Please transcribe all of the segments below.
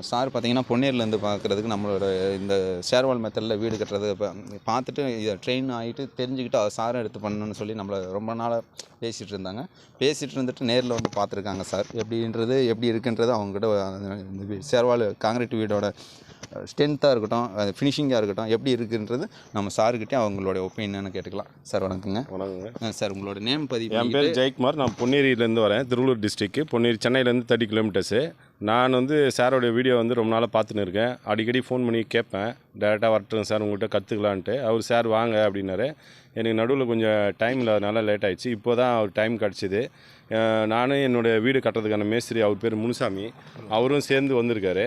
Sir பார்த்தீங்கன்னா பொன்னேர்லேருந்து பார்க்குறதுக்கு நம்மளோட இந்த ஷேர்வால் மெத்தடில் வீடு கட்டுறது இப்போ பார்த்துட்டு இதை ட்ரெயின் ஆகிட்டு தெரிஞ்சுக்கிட்டு அதை சாரை எடுத்து பண்ணணும்னு சொல்லி நம்மளை ரொம்ப நாளாக பேசிகிட்டு இருந்தாங்க. பேசிகிட்டு இருந்துட்டு நேரில் வந்து பார்த்துருக்காங்க சார். எப்படின்றது எப்படி இருக்குன்றது அவங்ககிட்ட இந்த ஷேர்வால் காங்கிரீட் வீடோட ஸ்ட்ரென்த்தாக இருக்கட்டும் ஃபினிஷிங்காக இருக்கட்டும் எப்படி இருக்குன்றது நம்ம சாருக்கிட்டே அவங்களோட ஒப்பீனியனை கேட்டுக்கலாம். சார் வணக்கங்க. வணக்கங்க. சார் உங்களோட நேம் பதிவு என் பேர் ஜெயக்குமார். நான் பொன்னேரியிலேருந்து வரேன் திருவள்ளூர் டிஸ்ட்ரிக்கு பொன்னேரி சென்னையிலேருந்து தேர்ட்டி கிலோமீட்டர்ஸு நான் வந்து சாரோடைய வீடியோ வந்து ரொம்ப நாளாக பார்த்துன்னு இருக்கேன். அடிக்கடி ஃபோன் பண்ணி கேட்பேன். டேரெக்டாக வரட்டும் சார் உங்கள்கிட்ட கற்றுக்கலான்ட்டு அவர் சார் வாங்க அப்படின்னாரு. எனக்கு நடுவில் கொஞ்சம் டைம் இல்லாதனால லேட் ஆயிடுச்சு. இப்போ தான் அவர் டைம் கிடச்சிது நானும் என்னோடய வீடு கட்டுறதுக்கான மேஸ்திரி அவர் பேர் முனுசாமி. அவரும் சேர்ந்து வந்திருக்காரு.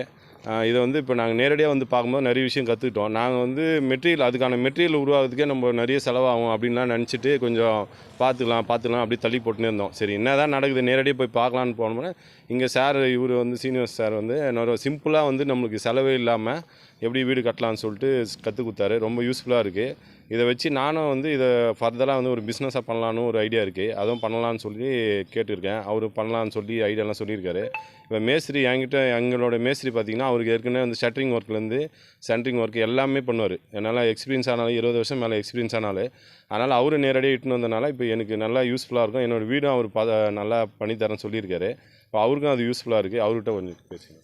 இதை வந்து இப்போ நாங்கள் நேரடியாக வந்து பார்க்கும்போது நிறைய விஷயம் கற்றுக்கிட்டோம் நாங்கள் வந்து மெட்டீரியல் அதுக்கான மெட்டீரியல் உருவாகிறதுக்கே நம்ம நிறைய செலவாகும் அப்படின்லாம் நினச்சிட்டு கொஞ்சம் பார்த்துக்கலாம் பார்த்துக்கலாம் அப்படி தள்ளி போட்டுனே இருந்தோம். சரி என்ன தான் நடக்குது? நேரடியாக போய் பார்க்கலான்னு போனோம்னா இங்கே சார் இவர் வந்து சீனியர் சார் வந்து இன்னொரு சிம்பிளாக வந்து நம்மளுக்கு செலவே இல்லாமல் எப்படி வீடு கட்டலாம்னு சொல்லிட்டு கற்றுக் கொடுத்தாரு. ரொம்ப யூஸ்ஃபுல்லாக இருக்குது இதை வச்சு நானும் வந்து இதை ஃபர்தராக வந்து ஒரு பிஸ்னஸாக பண்ணலான்னு ஒரு ஐடியா இருக்குது அதுவும் பண்ணலான்னு சொல்லி கேட்டிருக்கேன். அவர் பண்ணலான்னு சொல்லி ஐடியாலாம் சொல்லியிருக்காரு. இப்போ மேஸ்திரி என்கிட்ட எங்களோட மேஸ்திரி பார்த்தீங்கன்னா அவருக்கு ஏற்கனவே வந்து ஷட்டரிங் ஒர்க்லேருந்து சென்ட்ரிங் ஒர்க் எல்லாமே பண்ணுவார். என்னால் எக்ஸ்பீரியன்ஸ் ஆனாலும் இருபது வருஷம் மேலே எக்ஸ்பீரியன்ஸ் ஆனாலும். அதனால் அவர் நேரடியாக இட்டுன்னு வந்தனால இப்போ எனக்கு நல்லா யூஸ்ஃபுல்லாக இருக்கும். என்னோடய வீடும் அவர் பா நல்லா பண்ணித்தரேன்னு சொல்லியிருக்காரு. இப்போ அவருக்கும் அது யூஸ்ஃபுல்லாக இருக்குது அவர்கிட்ட கொஞ்சம் பேசுங்க.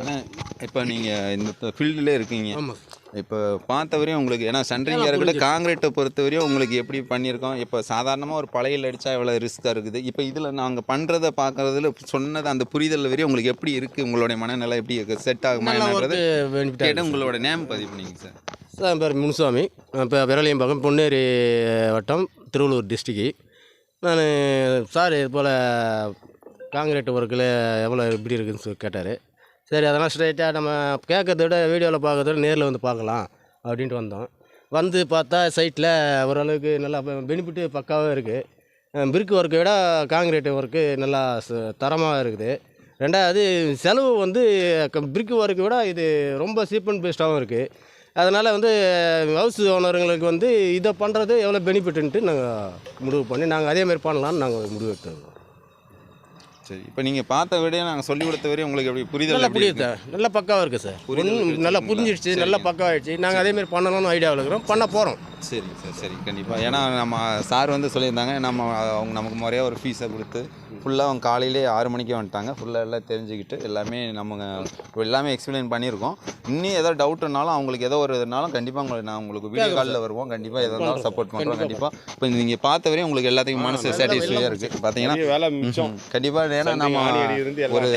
ஆனால் இப்போ நீங்கள் இந்த ஃபீல்டில் இருக்கீங்க. ஆமாம் இப்போ பார்த்த வரையும் உங்களுக்கு ஏன்னா சென்ட்ரிங்காக இருக்கட்டும் காங்கிரீட்டை பொறுத்த வரையும் உங்களுக்கு எப்படி பண்ணியிருக்கோம்? இப்போ சாதாரணமாக ஒரு பழையில் அடித்தா எவ்வளோ ரிஸ்க்காக இருக்குது? இப்போ இதில் நாங்கள் பண்ணுறதை பார்க்குறதுல சொன்னது அந்த புரிதல் வரையும் உங்களுக்கு எப்படி இருக்குது உங்களுடைய மனநிலை எப்படி செட் ஆகுமா என்னன்றது கேட்டு உங்களோட நேம் பதிவு பண்ணிங்க சார். சார் என் பேர் முனுசாமி. இப்போ விரலியம்பாக்கம் பொன்னேரி வட்டம் திருவள்ளூர் டிஸ்ட்ரிக்கு நான் சார் இது போல் காங்கிரீட் ஒர்க்கில் எவ்வளோ எப்படி இருக்குதுன்னு சொல்லி கேட்டார். சரி அதெல்லாம் ஸ்ட்ரைட்டாக நம்ம கேட்கறத விட வீடியோவில் பார்க்கறத விட நேரில் வந்து பார்க்கலாம் அப்படின்ட்டு வந்தோம். வந்து பார்த்தா சைட்டில் ஓரளவுக்கு நல்லா பெனிஃபிட்டு பக்காவாக இருக்குது பிரிக் ஒர்க்கை விட காங்கிரீட் ஒர்க்கு நல்லா தரமாக இருக்குது. ரெண்டாவது செலவு வந்து பிரிக் ஒர்க்கை விட இது ரொம்ப சீப் அண்ட் பெஸ்ட்டாகவும் இருக்குது அதனால் வந்து ஹவுஸ் ஓனருங்களுக்கு வந்து இதை பண்ணுறது எவ்வளோ பெனிஃபிட்டுன்ட்டு நாங்கள் முடிவு பண்ணி நாங்கள் அதே மாதிரி பண்ணலான்னு நாங்கள் முடிவு எடுத்தோம் சரி இப்போ நீங்கள் பார்த்த வரையும் நாங்கள் சொல்லி கொடுத்த வரையும் உங்களுக்கு எப்படி புரிதல் நல்லா? புரியுது நல்லா பக்காவாக இருக்குது சார் நல்லா? புரிஞ்சிடுச்சு நல்லா. பக்காவாகிடுச்சு நாங்கள் அதே மாதிரி பண்ணணும்னு ஐடியாவில் இருக்கிறோம் பண்ண போகிறோம் சரி சார் சரி. கண்டிப்பாக ஏன்னா நம்ம சார் வந்து சொல்லியிருந்தாங்க நம்ம அவங்க நமக்கு முறையாக ஒரு ஃபீஸை கொடுத்து ஃபுல்லாக அவங்க காலையிலே ஆறு மணிக்கே வந்துட்டாங்க. ஃபுல்லாக எல்லாம் தெரிஞ்சுக்கிட்டு எல்லாமே நம்ம எல்லாமே எக்ஸ்பிளைன் பண்ணியிருக்கோம். இன்னும் ஏதோ டவுட்னாலும் அவங்களுக்கு ஏதோ ஒரு இதுனாலும் கண்டிப்பாக உங்களுக்கு நான் உங்களுக்கு வீடியோ காலில் வருவோம். கண்டிப்பாக எதாக இருந்தாலும் சப்போர்ட் பண்ணுறோம். கண்டிப்பாக இப்போ நீங்கள் பார்த்த வரையும் உங்களுக்கு எல்லாத்துக்கும் மனசு சாட்டிஸ்ஃபையாக இருக்குது பார்த்தீங்கன்னா கண்டிப்பாக ஏன்னா நம்ம ஒரு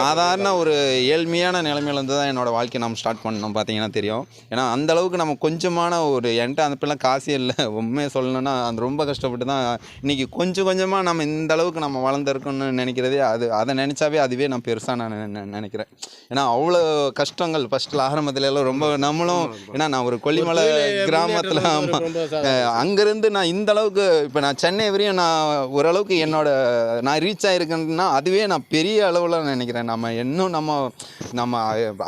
சாதாரண ஒரு ஏழ்மையான நிலைமையிலேருந்து தான் என்னோட வாழ்க்கையை நம்ம ஸ்டார்ட் பண்ணோம் பார்த்தீங்கன்னா தெரியும். ஏன்னா அந்த அளவுக்கு நம்ம கொஞ்சமான ஒரு என்கிட்ட அந்த பிள்ளை காசே இல்லை உண்மையை சொல்லணும்னா அந்த ரொம்ப கஷ்டப்பட்டு தான் இன்னைக்கு கொஞ்சம் கொஞ்சமாக நம்ம இந்த அளவுக்கு நம்ம வளர்ந்துருக்கோம்னு நினைக்கிறதே அது அதை நினச்சாவே அதுவே நான் பெருசாக நான் நினைக்கிறேன் ஏன்னா அவ்வளோ கஷ்டங்கள் ஃபஸ்ட்டில் ஆரம்பத்துல எல்லாம் ரொம்ப நம்மளும் ஏன்னா நான் ஒரு கொல்லிமலை கிராமத்தில் ஆமாம் அங்கேருந்து நான் இந்த அளவுக்கு இப்போ நான் சென்னை வரையும் நான் ஓரளவுக்கு என்னோட நான் ரீச் ஆகிருக்கேன்னா அதுவே நான் பெரிய அளவில் நினைக்கிறேன் நம்ம இன்னும் நம்ம நம்ம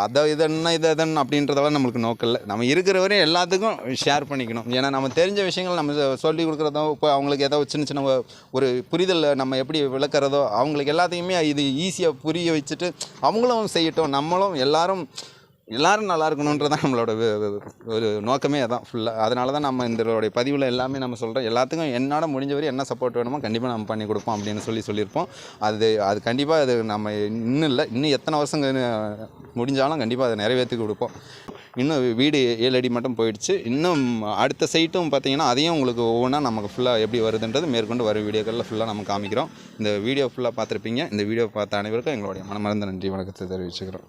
அதை இதென்ன இது இதன் அப்படின்றதெல்லாம் நம்மளுக்கு நோக்கம் இல்லை நம்ம இருக்கிற வரையும் எல்லாத்துக்கும் ஷேர் பண்ணிக்கணும் ஏன்னா நம்ம தெரிஞ்ச விஷயங்கள் நம்ம சொல்லி கொடுக்குறதோ இப்போ அவங்களுக்கு ஏதோ சின்ன சின்ன ஒரு புரிதல் நம்ம எப்படி விளக்குறதோ அவங்களுக்கு எல்லாத்தையுமே இது ஈஸியாக புரிய வச்சுட்டு அவங்களும் செய்யட்டும் நம்மளும் எல்லாரும் எல்லாரும் நல்லா இருக்கணுன்றதான் நம்மளோட ஒரு நோக்கமே அதான் ஃபுல்லாக அதனால தான் நம்ம இதோடைய பதிவில் எல்லாமே நம்ம சொல்கிறோம் எல்லாத்துக்கும் என்னோட முடிஞ்ச வரை என்ன சப்போர்ட் வேணுமோ கண்டிப்பாக நம்ம பண்ணி கொடுப்போம் அப்படின்னு சொல்லி சொல்லியிருப்போம். அது அது கண்டிப்பாக அது நம்ம இன்னும் இல்லை. இன்னும் எத்தனை வருஷம் முடிஞ்சாலும் கண்டிப்பாக அதை நிறைவேற்றி கொடுப்போம். இன்னும் வீடு ஏழு அடி மட்டும் போயிடுச்சு. இன்னும் அடுத்த சைட்டும் பார்த்தீங்கன்னா அதையும் உங்களுக்கு ஒவ்வொன்றா நமக்கு ஃபுல்லாக எப்படி வருதுன்றது மேற்கொண்டு வரும் வீடியோக்களில் ஃபுல்லாக நம்ம காமிக்கிறோம். இந்த வீடியோ ஃபுல்லாக பார்த்துருப்பீங்க. இந்த வீடியோ பார்த்த அனைவருக்கும் எங்களுடைய மனமார்ந்த நன்றி வணக்கத்தை தெரிவிச்சுக்கிறோம்.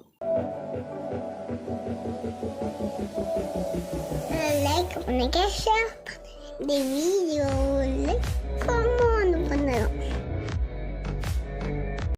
Like பண்ணுங்க ஷேர் இந்த வீடியோ லைக் கமெண்ட் பண்ணுங்க